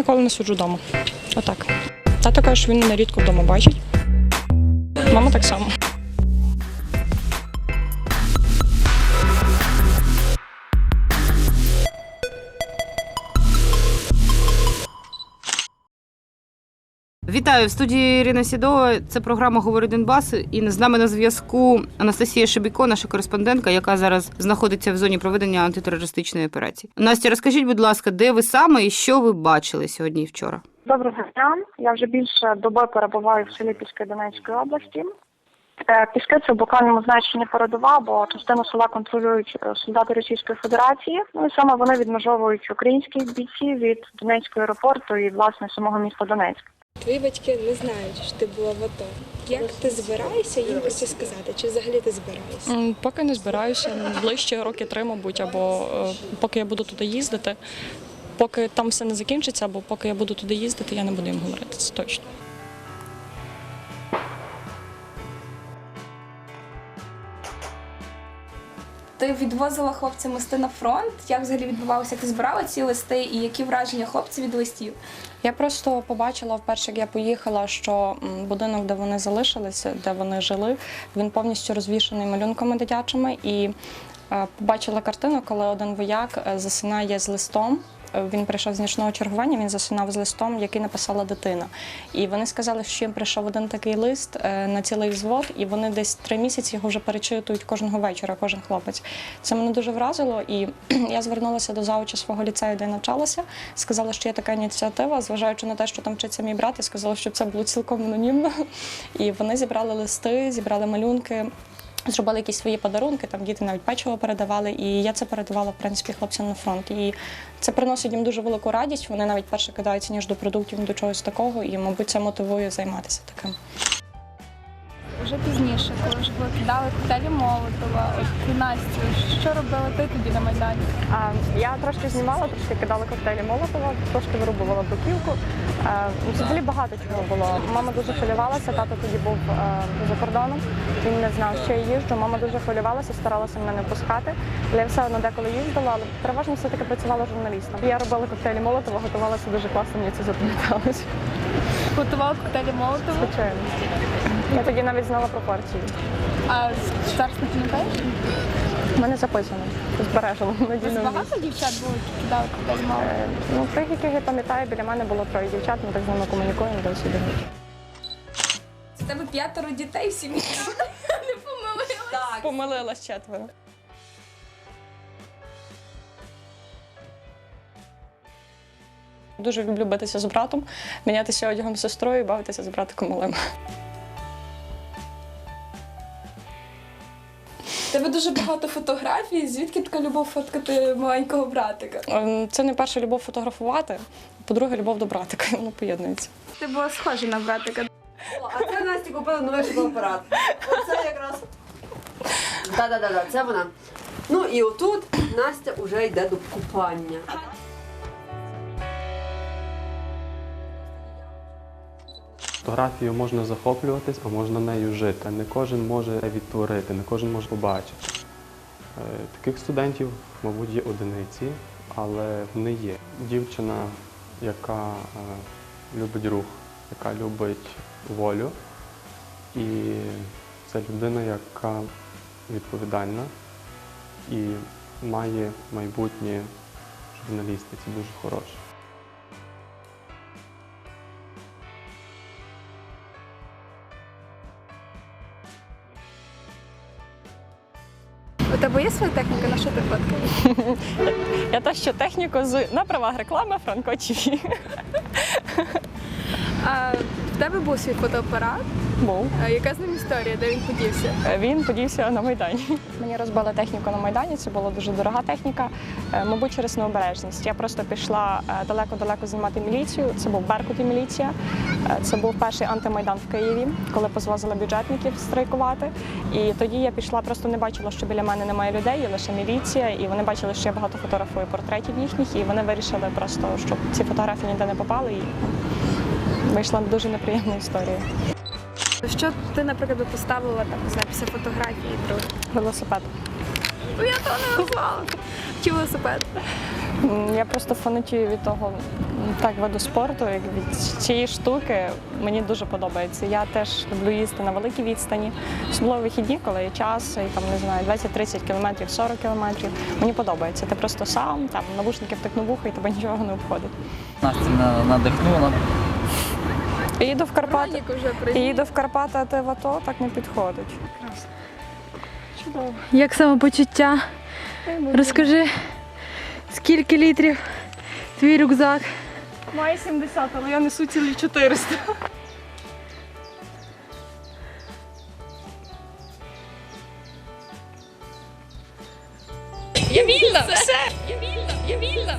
ніколи не суджу вдома. Отак. Тато каже, що він мене рідко вдома бачить. Мама так само. Вітаю в студії Ірина Сідова. Це програма Говори Донбас. І з нами на зв'язку Анастасія Шебіко, наша кореспондентка, яка зараз знаходиться в зоні проведення антитерористичної операції. Настя, розкажіть, будь ласка, де ви саме і що ви бачили сьогодні і вчора? Доброго дня. Я вже більше доби перебуваю в селі Піски Донецької області. Е, Піски це в буквальному значенні передова, бо частину села контролюють е, солдати Російської Федерації. Ну і саме вони відмежовують українських бійців від Донецького аеропорту і власне самого міста Донецьк. Твої батьки не знають, що ти була в АТО. Як ти збираєшся їм про це сказати? Чи взагалі ти збираєшся? Поки не збираюся, ближче роки три, мабуть, або е, поки я буду туди їздити. Поки там все не закінчиться, або поки я буду туди їздити, я не буду їм говорити. Це точно. Ти відвозила хлопцям листи на фронт. Як взагалі відбувалося? Ти збирала ці листи і які враження хлопців від листів? Я просто побачила вперше, як я поїхала, що будинок, де вони залишилися, де вони жили, він повністю розвішений малюнками дитячими. І е, побачила картину, коли один вояк е, засинає з листом. Він прийшов з нічного чергування, він засинав з листом, який написала дитина. І вони сказали, що їм прийшов один такий лист е, на цілий взвод, і вони десь три місяці його вже перечитують кожного вечора, кожен хлопець. Це мене дуже вразило, і я звернулася до завуча свого ліцею, де я навчалася. Сказала, що є така ініціатива, зважаючи на те, що там вчиться мій брат, і сказала, що це було цілком анонімно. І вони зібрали листи, зібрали малюнки. Зробили якісь свої подарунки, там діти навіть печиво передавали, і я це передавала в принципі хлопцям на фронт. І це приносить їм дуже велику радість. Вони навіть перше кидаються ніж до продуктів, до чогось такого, і мабуть це мотивує займатися таким. Вже пізніше, коли вже кидали коктейлі Молотова, от Настю, що робила ти тоді на Майдані? А, Я трошки знімала, трошки кидала коктейлі Молотова, трошки вирубувала бруківку. Е, Взагалі багато чого було. Мама дуже хвилювалася, тато тоді був е, за кордоном. Він не знав, що я їжджу. Мама дуже хвилювалася, старалася мене не пускати. Але я все одно деколи їздила, але переважно все-таки працювала журналістом. Я робила коктейлі Молотова, готувалася дуже класно, мені це запам'яталося. Готувала коктейлі Молотова, Звичайно. Я тоді навіть знала пропорції. а зараз не пам'ятаєш? У мене записано, збережено багато дівчат було, які кидали Молотова? Е, Ну, тих, яких я пам'ятаю, біля мене було троє дівчат, ми так з ними комунікуємо до сюди. У тебе п'ятеро дітей в сім'ї. Не помилилась. Помилилась четверо. Дуже люблю битися з братом, мінятися одягом з сестрою і бавитися з братиком малим. Тебе дуже багато фотографій. Звідки така любов фоткати маленького братика? Ем, Це не перша любов фотографувати, по-друге, любов до братика. Воно поєднується. Ти була схожа на братика. О, А це Насті купила новий фотоапарат. Оце якраз. Да-да-да, це вона. Ну і отут Настя вже йде до купання. Фотографією можна захоплюватись, а можна нею жити. Не кожен може відтворити, не кожен може побачити. Е, Таких студентів, мабуть, є одиниці, але вони є. Дівчина, яка е, любить рух, яка любить волю, і це людина, яка відповідальна і має майбутнє журналістиці дуже хороше. Тебе є своя техніка, на що ти фоткаєш? Я та що техніку з на правах реклами Франко ТВ. В тебе був свій фотоапарат. Був. А яка з ним історія, де він подівся? Е, Він подівся на Майдані. Мені розбили техніку на Майдані, це була дуже дорога техніка, е, мабуть, через необережність. Я просто пішла е, далеко-далеко знімати міліцію. Це був Беркут і міліція. Це був перший антимайдан в Києві, коли позвозили бюджетників страйкувати. І тоді я пішла, просто не бачила, що біля мене немає людей, є лише міліція, і вони бачили, що я багато фотографую портретів їхніх, і вони вирішили просто, щоб ці фотографії ніде не попали. І вийшла дуже неприємна історія. Що ти, наприклад, би поставила там, не знаю, після фотографії про Велосипед. Ну я того не назвала. Чи велосипед? Я просто фанатію від того так виду спорту, як від цієї штуки. Мені дуже подобається. Я теж люблю їсти на великій відстані, особливо вихідні, коли є час, і там не знаю, 20-30 кілометрів, 40 кілометрів. Мені подобається. Ти просто сам там навушники втикнув вухо і тебе нічого не обходить. Настя на- надихнула. Їду в Карпати. Вже. Їду в Карпати, а ти в АТО так не підходить. Чудово. Як самопочуття? Розкажи, скільки літрів твій рюкзак? Має 70, але я несу цілі 400. Я вільна! Все! Я вільна! Я вільна!